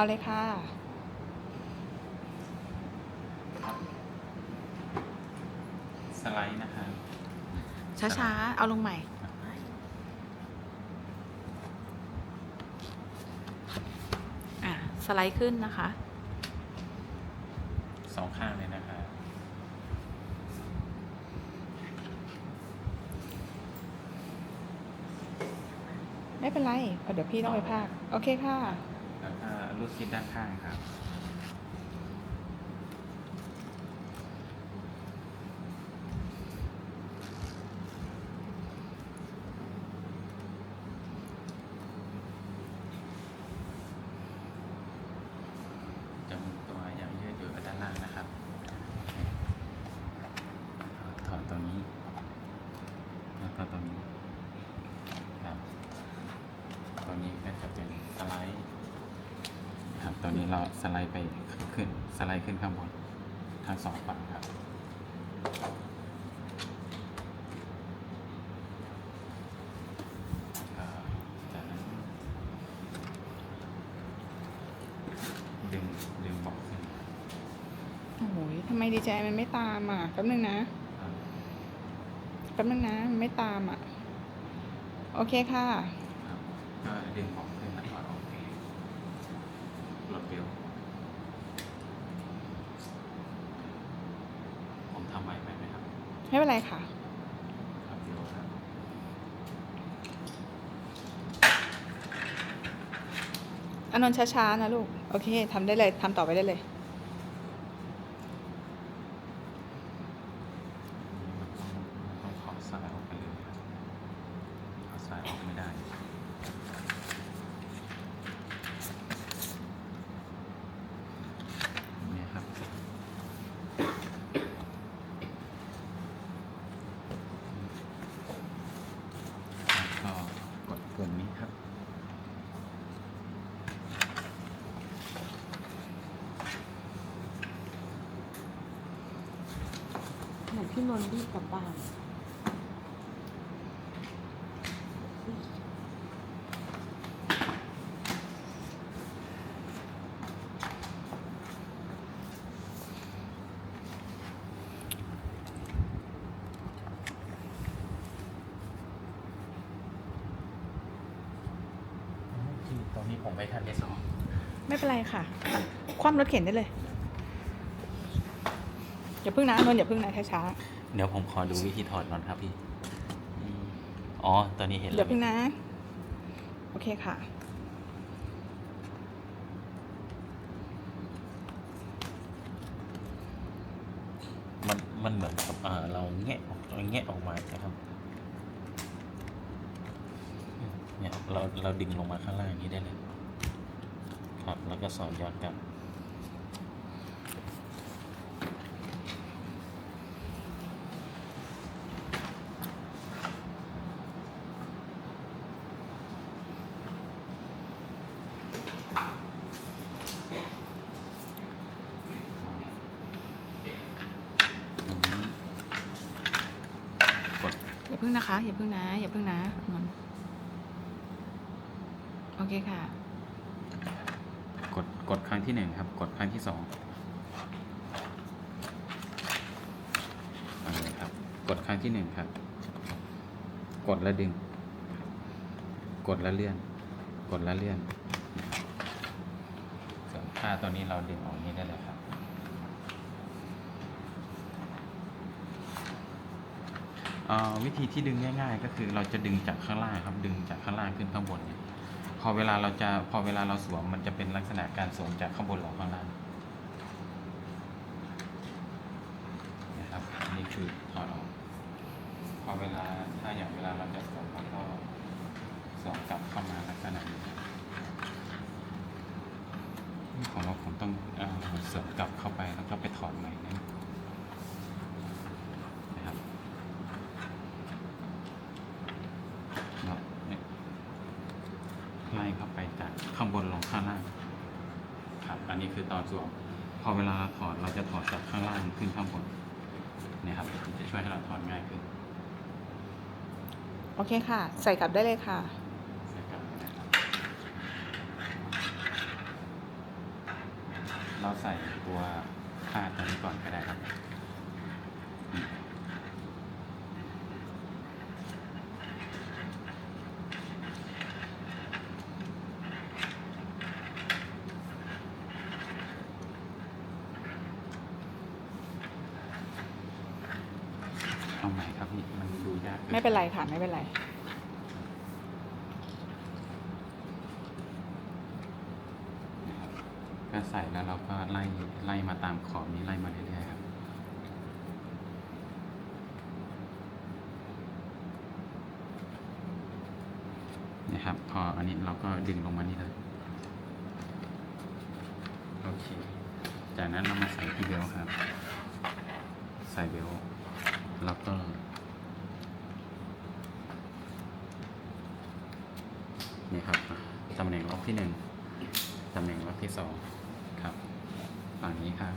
เอาเลยค่ะ สไลด์นะครับช้าๆ เอาลงใหม่ อะ สไลด์ขึ้นนะคะ สองข้างเลยนะครับไม่เป็นไรเพราะเดี๋ยวพี่ต้องไปพากย์โอเคค่ะแล้วก็ รูดซิปด้านข้างครับ จะหมุนตัวอย่างยืดอยู่ด้านล่างนะครับ ถอดตัวนี้ แล้วก็ตัวนี้ครับ ตัวนี้ก็จะเป็นสไลด์ครับ ตัวนี้เราสไลด์ไปขึ้นสไลด์ขึ้นข้างบนทั้งสองฝั่งครับก็จากนั้นดึงดึงเบอกขึ้นโอ้โหทำไมดีใจมันไม่ตามอะแป๊บนึงนะครับแป๊บนึงนะมันไม่ตามอะ โอเคค่ะครับก็ดึงเบอกขึ้นแล้วถอดออกลดเบลผมทำไหวไหมไหมครับ ไม่เป็นไรค่ะอานนท์ช้าๆนะลูก โอเคทำได้เลยทำต่อไปได้เลย ต้องขอสายออกไปเลยครับขอสายออกไม่ได้ นี่ครับ แล้วก็กดปุ่มนี้ครับ เหมือ นพี่นนท์รีบกลับบ้านที่ตรงนี้ผมไม่ทันได้สอนไม่เป็นไรค่ะ คว่ำรถเข็นได้เลย อย่าพึ่งนะอานนท์อย่าพึ่งนะช้า เดี๋ยวผมขอดูวิธีถอดก่อนครับพี่อืมอ๋อ ตอนนี้เห็นๆแล้อย่าวพึ่งนะ โอเคค่ะ มันมันเหมือนกับอ่าเราแงะออกเราแงะออกมานะครับเนี่ยเราเราดึงลงมาข้างล่างอย่างนี้ได้เลยครับแล้วก็สอดย้อนกลับ อืมกด อย่า พึ่งนะคะ อย่าพึ่งนะ อย่าพึ่งนะอานนท์โอเคค่ะ กดกดครั้งที่หนึ่งครับ กดครั้งที่สองครับ กดครั้งที่หนึ่งครับ กดแล้วดึง กดแล้วเลื่อน กดแล้วเลื่อนส่วนถ้าตัวนี้เราดึงออกนี้ได้เลยครับ เอ่อ วิธีที่ดึงง่าย ๆ ก็คือเราจะดึงจากข้างล่างครับดึงจากข้างล่างขึ้นข้างบนเนี่ยพอเวลาเราจะพอเวลาเราสวมมันจะเป็นลักษณะการสวมจากข้างบนลงข้างล่างนะครับนี่คือถอดออกพอเวลาถ้าอย่างเวลาเราจะสวมเราก็สวมกลับเข้ามาลักษณะนี้นี่ของเราผมต้องเอ่อสวมกลับเข้าไปแล้วก็ไปถอดใหม่นะนะครับ เนาะเนี่ยไล่เข้าไปจากข้างบนลงข้างล่าง ครับ อันนี้คือ ตอนสวมพอเวลาเราถอดเราจะถอดจากข้างล่างขึ้นข้างบนเนี่ยครับมันจะช่วยให้เราถอดง่ายขึ้นโอเคค่ะ ใส่กลับได้เลยค่ะนะครับเราใส่ตัวคาดตัวนี้ก่อนก็ได้ครับ ใหม่ครับพี่มันดูยากกิไม่เป็นไรค่ะ ไม่เป็นไร นะครับก็ใส่แล้วเราก็ไล่ไล่มาตามขอบนี้ไล่มาเรื่อยๆครับ นะครับ พออันนี้เราก็ดึงลงมานี่เลย โอเค จากนั้นเรามาใส่ที่เบลต์ครับ ใส่เบลต์แล้วก็ นี่ครับตำแหน่งล็อกที่หนึ่งตำแหน่งล็อกที่สองครับฝั่งนี้ครับ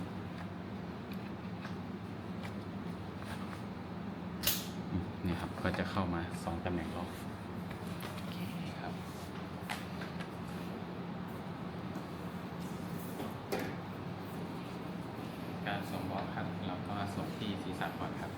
นี่ครับก็จะเข้ามาสองตำแหน่งล็อกโอเคครับการสวมบอกครับเราก็สวมที่ศีรษะก่อนครับ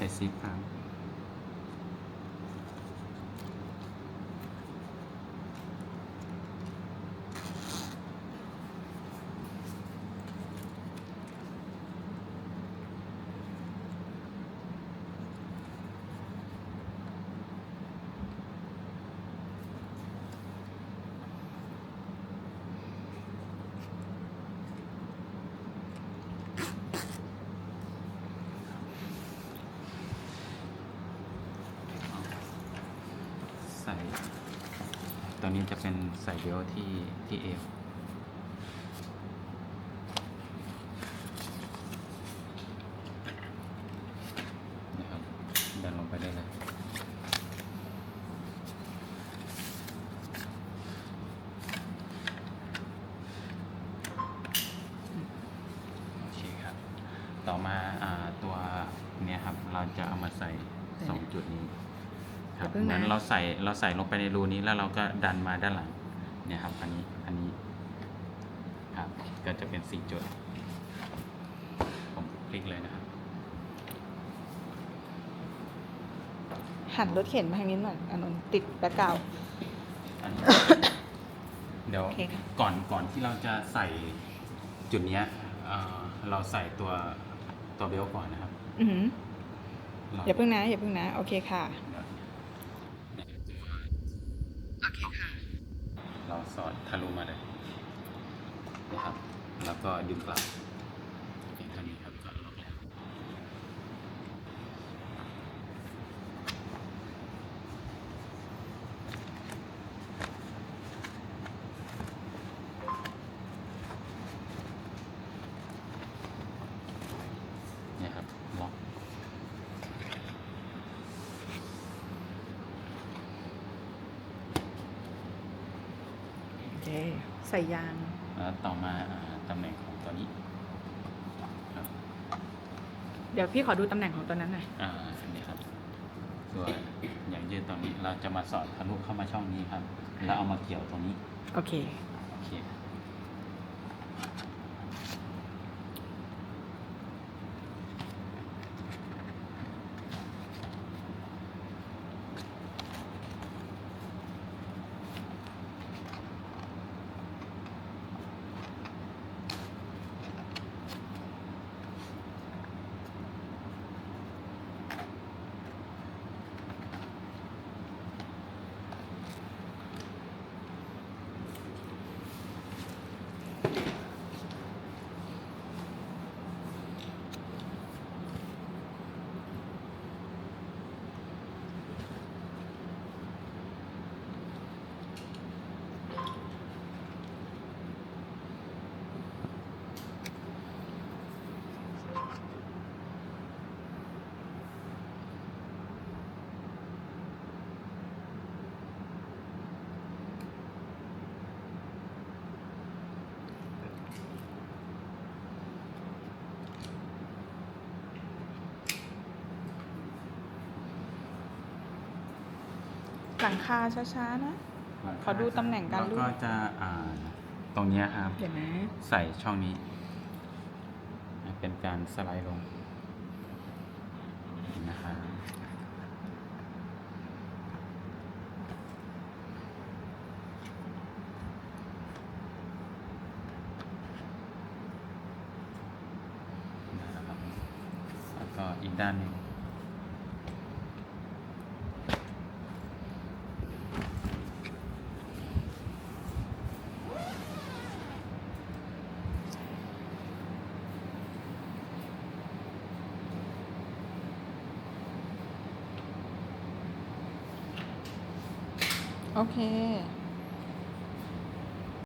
ใส่ซิปครับ ใส่ ตัวนี้จะเป็นใส่เบลต์ที่ที่เอวนะครับดันลงไปได้เลยโอเคครับ ต่อมาอ่าตัวเนี้ยครับ เราจะเอามาใส่สองจุดนี้ ครับอย่าเพิ่งเหมือนนะเราใส่เราใส่ลงไปในรูนี้แล้วเราก็ดันมาด้านหลังเนี่ยครับอันนี้อันนี้ครับก็จะเป็นสี่จุดผมคลิกเลยนะครับหันรถเข็นมาทางนี้หน่อยอานนท์ติดแบ็คกราวด์ อันนี้ เดี๋ยวโอเคค่ะ ก่อนก่อนที่เราจะใส่จุดเนี้ยเอ่อเราใส่ตัวตัวเบลต์ก่อนนะครับอือหือเราอย่าเพิ่งนะอย่าเพิ่งนะ โอเคค่ะ เดี๋ยวเนี่ยตัว โอ เราสอดทะลุมาเลยนะครับ แล้วก็ดึงกลับเพียงเท่านี้ครับก็ล็อกแล้ว เนี่ยครับ ล็อก โอ เคใส่ยางแล้วต่อมาอ่าตำแหน่งของตัวนี้ครับเดี๋ยวพี่ขอดูตำแหน่งของตัวนั้นหน่อยอ่าอันนี้ครับตัวอย่างยืดตอนนี้เราจะมาสอดทะลุเข้ามาช่องนี้ครับ แล้วเอามาเกี่ยวตรงนี้ โอเค โอเค ลังคาช้าๆนะ ขอดูตำแหน่งการรูด แล้วก็จะอ่าตรงเนี้ยครับ เดี๋ยวนะ ใส่ช่องนี้เป็นการสไลด์ลงนะครับนะครับแล้วก็อีกด้านหนึ่ง โอเค